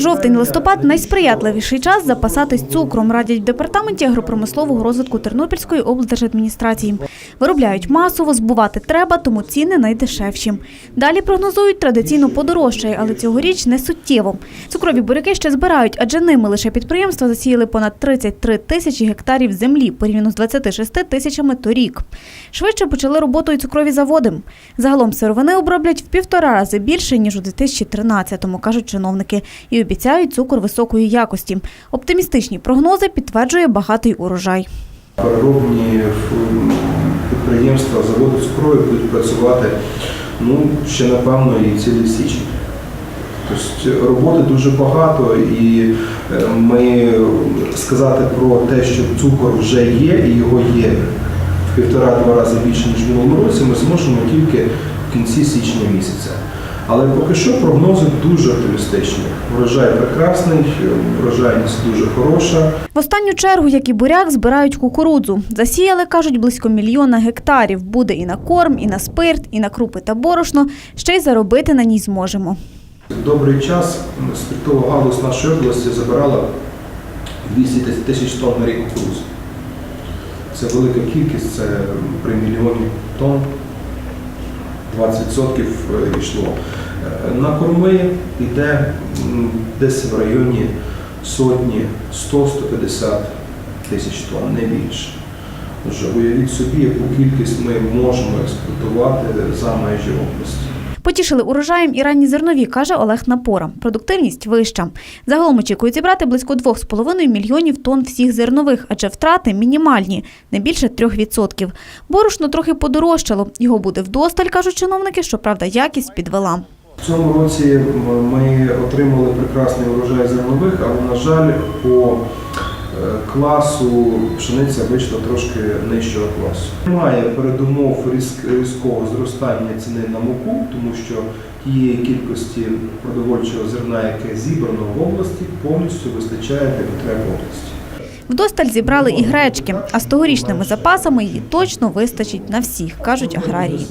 Жовтень-листопад найсприятливіший час запасатись цукром, радять в департаменті агропромислового розвитку Тернопільської облдержадміністрації. Виробляють масово, збувати треба, тому ціни найдешевші. Далі прогнозують традиційно подорожчає, але цьогоріч не суттєво. Цукрові буряки ще збирають, адже ними лише підприємства засіяли понад 33 тисячі гектарів землі порівняно з 26 тисячами торік. Швидше почали роботу і цукрові заводи. Загалом сировини оброблять в півтора рази більше ніж у 2013-му, кажуть чиновники, і обіцяють цукор високої якості. Оптимістичні прогнози підтверджує багатий урожай. Переробні підприємства, заводи цукрові будуть працювати ну, ще напевно і цілий січень. Тобто роботи дуже багато, і е, ми сказати про те, що цукор вже є і його є в півтора-два рази більше, ніж в минулому році, ми зможемо тільки в кінці січня місяця. Але поки що прогнози дуже оптимістичні. Врожай прекрасний, врожайність дуже хороша. В останню чергу, як і буряк, збирають кукурудзу. Засіяли, кажуть, близько мільйона гектарів. Буде і на корм, і на спирт, і на крупи та борошно. Ще й заробити на ній зможемо. Добрий час спиртова галузь нашої області забирала 200 тисяч тонн на рік кукурудзи. Це велика кількість, це при мільйоні тонн 20% йшло. Е, На корми йде десь в районі сотні 100-150 тисяч тонн, не більше. Отже, уявіть собі, яку кількість ми можемо експортувати за межі області. Потішили урожаєм і ранні зернові, каже Олег Напора. Продуктивність вища. Загалом очікують зібрати близько 2,5 мільйонів тонн всіх зернових, адже втрати мінімальні, не більше 3%. Борошно трохи подорожчало. Його буде вдосталь, кажуть чиновники, щоправда, якість підвела. В цьому році ми отримали прекрасний урожай зернових, але, на жаль, по класу пшениця вийшла трошки нижчого класу. Немає передумов різк- різкого зростання ціни на муку, тому що тієї кількості продовольчого зерна, яке зібрано в області, повністю вистачає для потреб області. Вдосталь зібрали і гречки, а з тогорічними запасами її точно вистачить на всіх, кажуть аграрії.